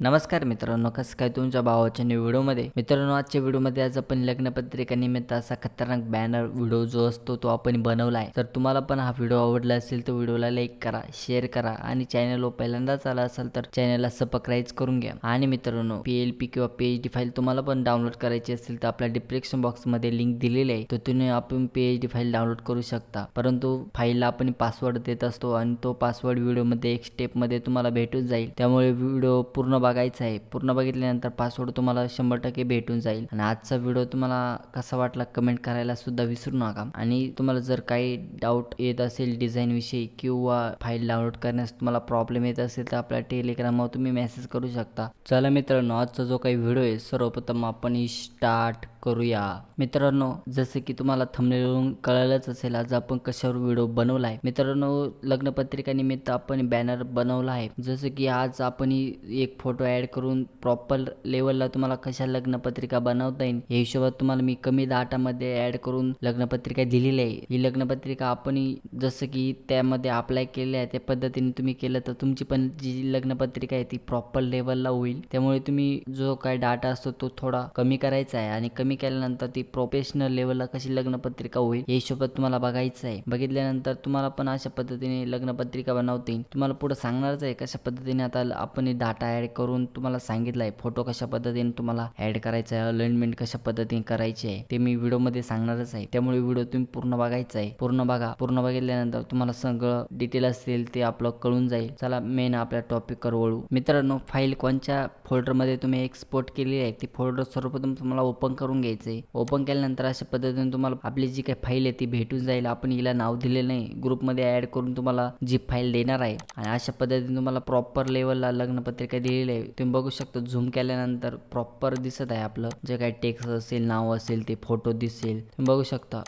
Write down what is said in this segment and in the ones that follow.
नमस्कार मित्रांनो कसं काय तुमच्या भावाच्या न्यू व्हिडिओमध्ये मित्रांनो आजच्या व्हिडिओमध्ये आज आपण लग्नपत्रिकानिमित्त असा खतरनाक बॅनर व्हिडिओ जो असतो तो आपण बनवला आहे तर तुम्हाला पण हा व्हिडिओ आवडला असेल तर व्हिडिओला लाईक करा शेअर करा आणि चॅनलवर पहिल्यांदाच आला असेल तर चॅनलला सबस्क्राईब करून घ्या. आणि मित्रांनो पी एल पी किंवा पी एच डी फाईल तुम्हाला पण डाउनलोड करायची असेल तर आपल्या डिस्क्रिप्शन बॉक्समध्ये लिंक दिलेली आहे. तर तुम्ही आपण P H D file download करू शकता. परंतु फाईलला आपण पासवर्ड देत असतो आणि तो पासवर्ड व्हिडिओमध्ये एक स्टेपमध्ये तुम्हाला भेटून जाईल. त्यामुळे व्हिडिओ पूर्ण बघायचा आहे. पूर्ण बघितल्यानंतर पासवर्ड तुम्हाला शंभर टक्के भेटून जाईल. आणि आजचा व्हिडिओ तुम्हाला कसा वाटला कमेंट करायला सुद्धा विसरू नका. आणि तुम्हाला जर काही डाऊट येत असेल डिझाईन विषयी किंवा फाईल डाउनलोड करण्यास तुम्हाला प्रॉब्लेम येत असेल तर आपल्या टेलिग्रामवर तुम्ही मेसेज करू शकता. चला मित्रांनो आजचा जो काही व्हिडिओ आहे सर्वप्रथम आपण स्टार्ट करूया. मित्रांनो जसं की तुम्हाला थंबनेलवरून कळलंच असेल आज आपण कशावर व्हिडिओ बनवला आहे मित्रांनो लग्नपत्रिका निमित्त आपण बॅनर बनवला आहे. जसं की आज आपण एक फोटो ॲड करून प्रॉपर लेवलला तुम्हाला कशा लग्नपत्रिका बनवता येईल या हिशोबात तुम्हाला मी कमी डाटामध्ये ॲड करून लग्नपत्रिका दिलेली आहे. ही लग्नपत्रिका आपण जसं की त्यामध्ये अप्लाय केले आहे त्या पद्धतीने तुम्ही केलं तर तुमची पण जी लग्नपत्रिका आहे ती प्रॉपर लेवलला होईल. त्यामुळे तुम्ही जो काय डाटा असतो तो थोडा कमी करायचा आहे आणि कमी केल्यानंतर ती प्रोफेशनल लेवलला कशी लग्नपत्रिका होईल या हिशोबात तुम्हाला बघायचं आहे. बघितल्यानंतर तुम्हाला पण अशा पद्धतीने लग्नपत्रिका बनवते तुम्हाला पुढे सांगणारच आहे कशा पद्धतीने आता आपण डाटा ॲड करून तुम्हाला सांगितलं आहे. फोटो कशा पद्धतीने तुम्हाला ॲड करायचा आहे अलाइनमेंट कशा पद्धतीने करायची आहे ते मी व्हिडिओमध्ये सांगणारच आहे. त्यामुळे व्हिडिओ तुम्ही पूर्ण बघायचा आहे. पूर्ण बघा. पूर्ण बघितल्यानंतर तुम्हाला सगळं डिटेल असेल ते आपलं कळून जाईल. चला मेन आपल्या टॉपिकवर वळू. मित्रांनो फाईल कोणत्या फोल्डरमध्ये तुम्ही एक्सपोर्ट केलेली आहे? ती फोल्डर सर्वप्रथम तुम्हाला ओपन करून घ्यायचं. आहे ओपन केल्यानंतर अशा पद्धतीने तुम्हाला आपली जी काही फाईल आहे ती भेटून जाईल. आपण हिला नाव दिलेलं नाही. ग्रुपमध्ये ॲड करून तुम्हाला जी फाईल देणार आहे. आणि अशा पद्धतीने तुम्हाला प्रॉपर लेवलला लग्नपत्रिका दिलेली आहे. तुम्ही बघू शकता झूम केल्यानंतर प्रॉपर दिसत आहे आपलं. जे काही टेक्स्ट असेल नाव असेल ते फोटो दिसेल. तुम्ही बघू शकता.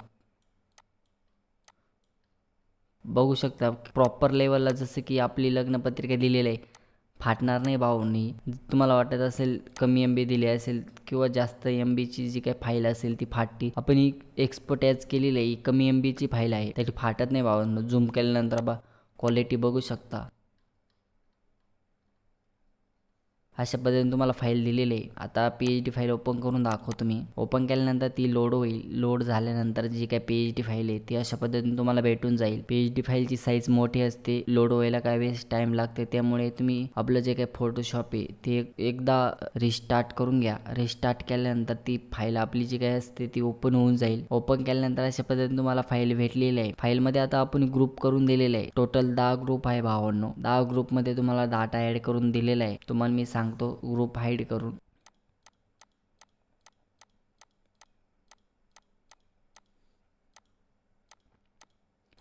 बघू शकता प्रॉपर लेवलला जसं की आपली लग्नपत्रिका दिलेली आहे. फाटणार नाही भाऊनी. तुम्हाला वाटत असेल कमी एम बी दिली असेल किंवा जास्त एम बीची जी काही फाईल असेल ती फाटती. आपण ही एक्सपोर्ट ॲज केलेली आहे. ही कमी एम बीची फाईल आहे. त्याची फाटत नाही भावांनो झूम केल्यानंतर बा क्वालिटी बघू शकता. अशा पद्धतीने तुम्हाला फाईल दिलेली आहे. आता P H D file open करून दाखवतो मी ओपन केल्यानंतर ती लोड होईल. लोड झाल्यानंतर जी काय पी एच डी फाईल आहे ती अशा पद्धतीने तुम्हाला भेटून जाईल. पी एच डी फाईलची साईज मोठी असते. लोड व्हायला काय वेळेस टाईम लागते. त्यामुळे तुम्ही आपलं जे काही फोटोशॉप आहे ते एकदा रिस्टार्ट करून घ्या. रिस्टार्ट केल्यानंतर ती फाईल आपली जी काही असते ती ओपन होऊन जाईल. ओपन केल्यानंतर अशा पद्धतीने तुम्हाला फाईल भेटलेली आहे. फाईलमध्ये आता आपण ग्रुप करून दिलेलं आहे. टोटल दहा ग्रुप आहे भावांनो. दहा ग्रुपमध्ये तुम्हाला डाटा ॲड करून दिलेला आहे. तुम्हाला मी सांग सांगतो ग्रुप हाईड करून.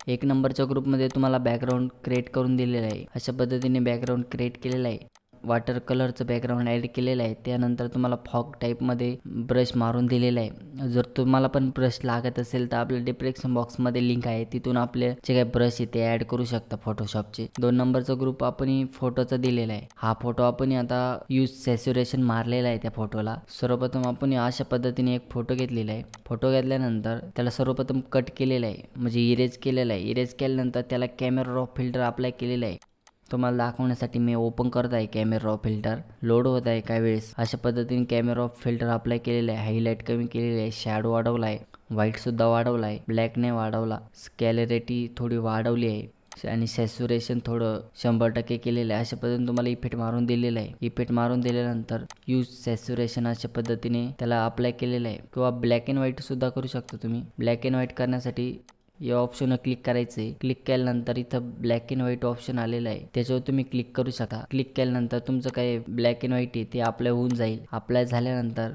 एक नंबरच्या ग्रुपमध्ये तुम्हाला बॅकग्राऊंड क्रिएट करून दिलेलं आहे. अशा पद्धतीने बॅकग्राऊंड क्रिएट केलेलं आहे. वॉटर कलरचं बॅकग्राऊंड ॲड केलेलं आहे. त्यानंतर तुम्हाला फॉग टाईपमध्ये ब्रश मारून दिलेला आहे. जर तुम्हाला पण ब्रश लागत असेल तर आपल्या डिस्क्रिप्शन बॉक्समध्ये लिंक आहे. तिथून आपले जे काही ब्रश आहे ते ॲड करू शकता फोटोशॉपचे दोन नंबरचा ग्रुप आपण फोटोचा दिलेला आहे. हा फोटो आपण आता यूज सॅच्युरेशन मारलेला आहे त्या फोटोला सर्वप्रथम आपण अशा पद्धतीने एक फोटो घेतलेला आहे. फोटो घेतल्यानंतर त्याला सर्वप्रथम कट केलेला आहे. म्हणजे इरेज केलेला आहे. इरेज केल्यानंतर त्याला कॅमेरा रॉ फिल्टर अप्लाय केलेला आहे. तुम्हाला दाखवण्यासाठी मी ओपन करत आहे कॅमेरा ऑफ फिल्टर लोड होत आहे काही वेळेस. अशा पद्धतीने कॅमेरा ऑफ फिल्टर अप्लाय केलेलं आहे. हायलाईट कमी केलेली आहे. शॅडो वाढवला आहे व्हाईटसुद्धा वाढवला आहे ब्लॅकने वाढवला. स्कॅलरिटी थोडी वाढवली आहे. आणि सॅच्युरेशन थोडं शंभर टक्के केलेलं आहे. अशा पद्धतीने तुम्हाला इफेक्ट मारून दिलेलं आहे. इफेक्ट मारून दिल्यानंतर यूज सॅच्युरेशन अशा पद्धतीने त्याला अप्लाय केलेलं आहे. किंवा ब्लॅक अँड व्हाईट सुद्धा करू शकता तुम्ही. ब्लॅक अँड व्हाईट करण्यासाठी या ऑप्शनवर क्लिक करायचं आहे क्लिक केल्यानंतर इथं ब्लॅक अँड व्हाईट ऑप्शन आलेलं आहे. त्याच्यावर तुम्ही क्लिक करू शकता. क्लिक केल्यानंतर तुमचं काय ब्लॅक अँड व्हाईट आहे ते अप्लाय होऊन जाईल. अप्लाय झाल्यानंतर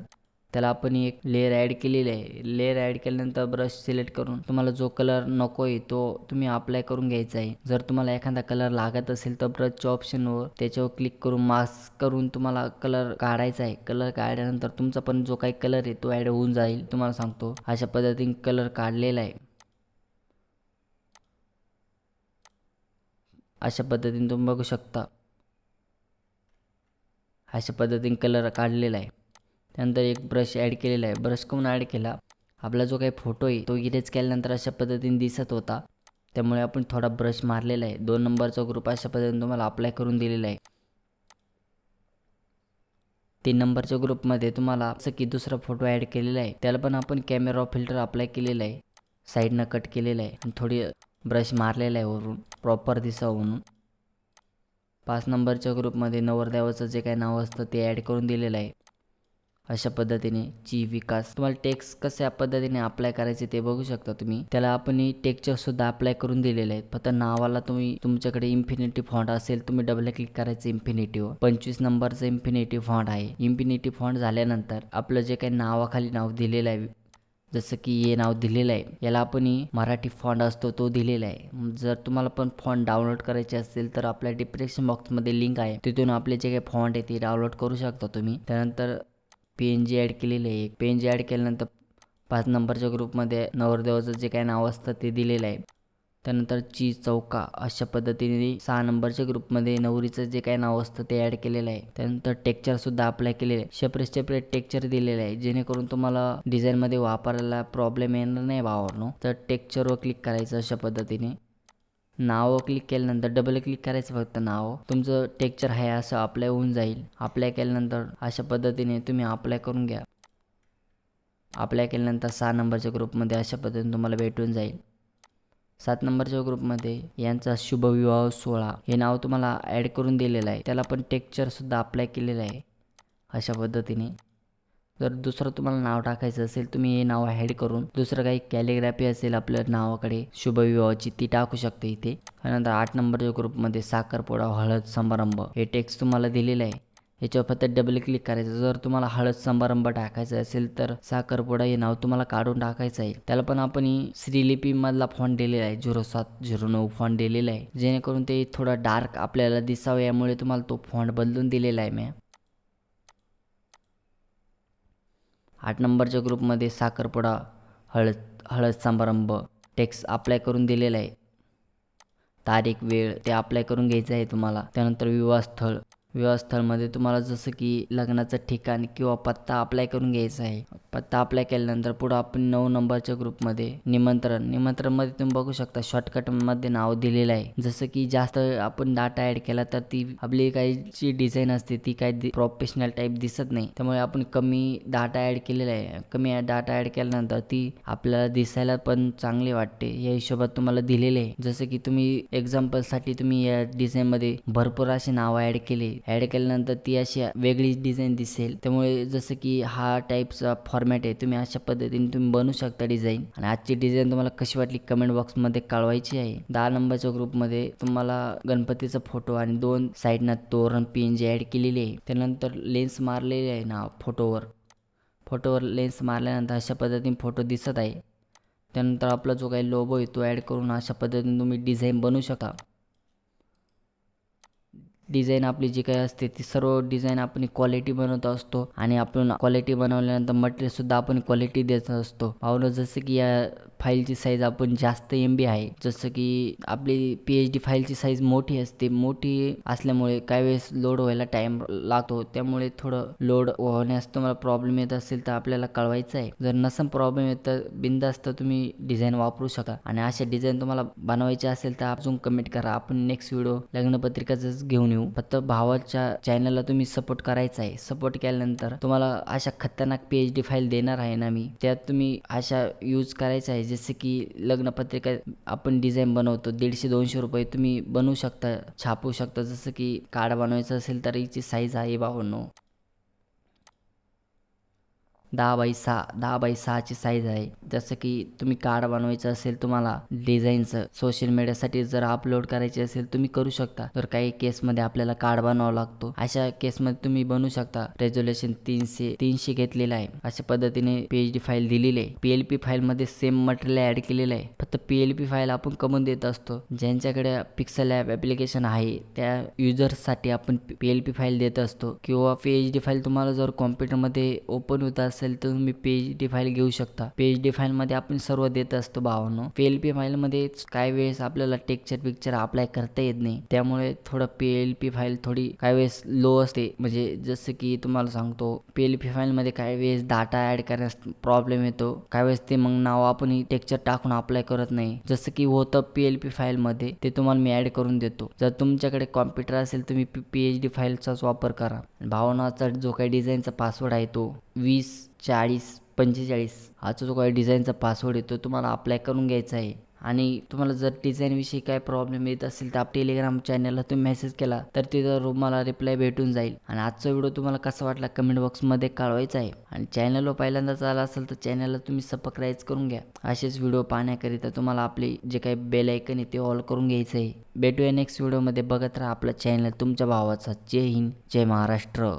त्याला आपण एक लेअर ॲड केलेली आहे. लेअर ॲड केल्यानंतर ब्रश सिलेक्ट करून तुम्हाला जो कलर नको आहे तो तुम्ही अप्लाय करून घ्यायचा आहे. जर तुम्हाला एखादा कलर लागत असेल तर ब्रशच्या ऑप्शनवर त्याच्यावर क्लिक करून मास्क करून तुम्हाला कलर काढायचा आहे. कलर काढल्यानंतर तुमचा पण जो काही कलर आहे तो ॲड होऊन जाईल. तुम्हाला सांगतो. अशा पद्धतीने कलर काढलेला आहे. अशा पद्धतीने तुम्ही बघू शकता. अशा पद्धतीने कलर काढलेला आहे. त्यानंतर एक ब्रश ॲड केलेला आहे. ब्रश करून ॲड केला. आपला जो काही फोटो आहे तो इरेज केल्यानंतर अशा पद्धतीने दिसत होता. त्यामुळे आपण थोडा ब्रश मारलेला आहे. दोन नंबरचा ग्रुप अशा पद्धतीने तुम्हाला अप्लाय करून दिलेला आहे. तीन नंबरच्या ग्रुपमध्ये तुम्हाला असं की दुसरा फोटो ॲड केलेला आहे. त्याला पण आपण कॅमेरा फिल्टर अप्लाय केलेला आहे. साईडनं कट केलेलं आहे. आणि थोडी ब्रश मारलेला आहे वरून. प्रॉपर दिसावं म्हणून. पाच नंबरच्या ग्रुपमध्ये नवरदेवाचं जे काही नाव असतं ते ॲड करून दिलेलं आहे. अशा पद्धतीने ची विकास. तुम्हाला टेक्स कशा पद्धतीने अप्लाय करायचे ते बघू शकता तुम्ही. त्याला आपण टेक्स्चर सुद्धा अप्लाय करून दिलेले आहेत. फक्त नावाला तुम्ही तुमच्याकडे इन्फिनिटी फॉन्ट असेल तुम्ही डबल क्लिक करायचं इन्फिनिटीवर पंचवीस नंबरचं इन्फिनिटी फॉन्ट आहे. इन्फिनिटी फॉन्ट झाल्यानंतर आपलं जे काही नावाखाली नाव दिलेलं आहे जसं की हे नाव दिलेलं आहे. याला आपण मराठी फॉन्ट असतो तो दिलेला आहे. जर तुम्हाला पण फॉन्ट डाउनलोड करायचे असेल तर आपल्या डिस्क्रिप्शन बॉक्समध्ये लिंक आहे. तिथून आपले जे काही फॉन्ट आहे ते डाउनलोड करू शकता तुम्ही. त्यानंतर पी एन जी ॲड केलेली आहे. पी एन जी ॲड केल्यानंतर पाच नंबरच्या ग्रुपमध्ये नवरदेवाचं जे काही नाव असतं ते दिलेलं आहे. त्यानंतर ची चौका अशा पद्धतीने सहा नंबरच्या ग्रुपमध्ये नवरीचं जे काही नाव असतं ते ॲड केलेलं आहे. त्यानंतर टेक्चरसुद्धा अप्लाय केलेलं आहे. सेपरेट सेपरेट टेक्चर दिलेलं आहे. जेणेकरून तुम्हाला डिझाईनमध्ये वापरायला प्रॉब्लेम येणार नाही वावरणं तर टेक्चरवर क्लिक करायचं अशा पद्धतीने. नावं क्लिक केल्यानंतर डबल क्लिक करायचं फक्त नाव. तुमचं टेक्चर आहे असं अप्लाय होऊन जाईल. अप्लाय केल्यानंतर अशा पद्धतीने तुम्ही अप्लाय करून घ्या. अप्लाय केल्यानंतर सहा नंबरच्या ग्रुपमध्ये अशा पद्धतीने तुम्हाला भेटून जाईल. सात नंबरच्या ग्रुपमध्ये यांचा शुभविवाह सोहळा हे नाव तुम्हाला ॲड करून दिलेलं आहे. त्याला पण टेक्चरसुद्धा अप्लाय केलेलं आहे. अशा पद्धतीने. जर दुसरं तुम्हाला नाव टाकायचं असेल तुम्ही हे नाव ॲड करून दुसरं काही कॅलिग्राफी असेल आपल्या नावाकडे शुभविवाहाची ती टाकू शकते इथे. त्यानंतर आठ नंबरच्या ग्रुपमध्ये साखरपोडा हळद समारंभ हे टेक्स्ट तुम्हाला दिलेलं आहे. याच्यावर फक्त डबल क्लिक करायचं. जर तुम्हाला हळद समारंभ टाकायचा असेल तर साखरपुडा हे नाव तुम्हाला काढून टाकायचं आहे. त्याला पण आपण श्रीलिपीमधला फॉन्ट दिलेला आहे. झिरो सात झिरो नऊ फॉन्ट दिलेला आहे. जेणेकरून ते थोडा डार्क आपल्याला दिसावं यामुळे तुम्हाला तो फॉन्ट बदलून दिलेला आहे मी. आठ नंबरच्या ग्रुपमध्ये साखरपुडा हळद हळद समारंभ टेक्स्ट अप्लाय करून दिलेला आहे. तारीख वेळ ते अप्लाय करून घ्यायचं आहे तुम्हाला. त्यानंतर विवाहस्थळ विवाहस्थळमध्ये तुम्हाला जसं की लग्नाचं ठिकाण किंवा पत्ता अप्लाय करून घ्यायचा आहे. पत्ता अप्लाय केल्यानंतर पुढं आपण नऊ नंबरच्या ग्रुपमध्ये निमंत्रण. निमंत्रणमध्ये तुम्ही बघू शकता शॉर्टकटमध्ये नाव दिलेलं आहे. जसं की जास्त आपण डाटा ॲड केला तर ती आपली काही जी डिझाईन असते ती काही प्रोफेशनल टाईप दिसत नाही. त्यामुळे आपण कमी डाटा ॲड केलेला आहे. कमी डाटा ॲड केल्यानंतर ती आपल्याला दिसायला पण चांगली वाटते. या हिशोबात तुम्हाला दिलेले आहे. जसं की तुम्ही एक्झाम्पलसाठी तुम्ही या डिझाईनमध्ये भरपूर असे नावं ॲड केले. ॲड केल्यानंतर ती अशी वेगळी डिझाईन दिसेल. त्यामुळे जसं की हा टाईपचा फॉर्मॅट आहे तुम्ही अशा पद्धतीने तुम्ही बनवू शकता डिझाईन आणि आजची डिझाईन तुम्हाला कशी वाटली कमेंट बॉक्समध्ये कळवायची आहे. दहा नंबरच्या ग्रुपमध्ये तुम्हाला गणपतीचा फोटो आणि दोन साईडनं तोरण पिन जे ॲड केलेली आहे. त्यानंतर लेन्स मारलेली आहे ना फोटोवर फोटोवर लेन्स मारल्यानंतर अशा पद्धतीने फोटो दिसत आहे. त्यानंतर आपला जो काही लोबो आहे तो ॲड करून अशा पद्धतीने तुम्ही डिझाईन बनवू शकता. डिझाईन आपली जी काही असते ती सर्व डिझाईन आपण क्वालिटी बनवत असतो. आणि आपण क्वालिटी बनवल्यानंतर मटेरियलसुद्धा आपण क्वालिटी देत असतो. पाहुणं जसं की या फाईलची साईज आपण जास्त एम बी आहे. जसं की आपली पी एच डी फाईलची साईज मोठी असते. मोठी असल्यामुळे काही वेळेस लोड व्हायला टाईम लागतो. त्यामुळे थोडं लोड होण्यास तुम्हाला प्रॉब्लेम येत असेल तर आपल्याला कळवायचं आहे. जर नसन प्रॉब्लेम येत तर बिंदास्त तुम्ही डिझाईन वापरू शकता. आणि अशा डिझाईन तुम्हाला बनवायचे असेल तर अजून कमेंट करा. आपण नेक्स्ट व्हिडिओ लग्नपत्रिकाच घेऊन येऊ. फक्त भावाच्या चॅनलला तुम्ही सपोर्ट करायचा आहे. सपोर्ट केल्यानंतर तुम्हाला अशा खतरनाक पी एच डी फाईल देणार आहे ना मी. त्यात तुम्ही अशा यूज करायचा आहे. जसं की लग्नपत्रिका आपण डिझाईन बनवतो दीडशे दोनशे रुपये तुम्ही बनवू शकता छापू शकता. जसं की कार्ड बनवायचं असेल तर याची साईज आहे बावन्न. दहा बाय सहा दहा बाय सहाची साईज आहे. जसं की तुम्ही कार्ड बनवायचं असेल तुम्हाला डिझाईनचं सोशल मीडियासाठी जर अपलोड करायचे असेल तुम्ही करू शकता. तर काही केसमध्ये आपल्याला कार्ड बनवावा लागतो. अशा केसमध्ये तुम्ही बनवू शकता. रेझोल्युशन तीनशे तीनशे घेतलेलं आहे. अशा पद्धतीने पीएच डी फाईल दिलेली आहे. पीएलपी फाईलमध्ये सेम मटेरियल ॲड केलेलं आहे. फक्त पीएलपी फाईल आपण कमवून देत असतो. ज्यांच्याकडे पिक्सल ॲप ॲप्लिकेशन आहे त्या युजर्ससाठी आपण पीएलपी फाईल देत असतो. किंवा पीएच डी फाईल तुम्हाला जर कॉम्प्युटरमध्ये ओपन होत असेल असेल तर तुम्ही पी एच डी फाईल घेऊ शकता. पी एच डी फाईलमध्ये आपण सर्व देत असतो भावांनो. पी एल पी फाईलमध्ये काही वेळेस आपल्याला टेक्चर पिक्चर अप्लाय करता येत नाही. त्यामुळे थोडं पी एल पी फाईल थोडी काही वेळेस लो असते. म्हणजे जसं की तुम्हाला सांगतो पी एल पी फाईलमध्ये काही वेळेस डाटा ॲड करण्यास प्रॉब्लेम येतो. काही वेळेस ते मग नाव आपण टेक्चर टाकून अप्लाय करत नाही. जसं की होतं पी एल पी फाईलमध्ये ते तुम्हाला मी ॲड करून देतो. जर तुमच्याकडे कॉम्प्युटर असेल तुम्ही पी एच डी फाईलचाच वापर करा. भावनाचा जो काही डिझाईनचा पासवर्ड आहे तो वीस चाळीस पंचेचाळीस. हाचा जो काही डिझाईनचा पासवर्ड आहे तो तुम्हाला अप्लाय करून घ्यायचा आहे. आणि तुम्हाला जर डिझाईनविषयी काय प्रॉब्लेम येत असेल तर आप टेलिग्राम चॅनलला तुम्ही मेसेज केला तर तिथं मला रिप्लाय भेटून जाईल. आणि आजचा व्हिडिओ तुम्हाला कसा वाटला कमेंट बॉक्समध्ये कळवायचा आहे. आणि चॅनलवर पहिल्यांदाच आला असेल तर चॅनलला तुम्ही सबस्क्राईब करून घ्या. असेच व्हिडिओ पाहण्याकरिता तुम्हाला आपले जे काही बेल ऐकन आहे ते ऑल करून घ्यायचं आहे. भेटूया नेक्स्ट व्हिडिओमध्ये बघत राहा आपलं चॅनल तुमच्या भावाचा. जय हिंद जय महाराष्ट्र.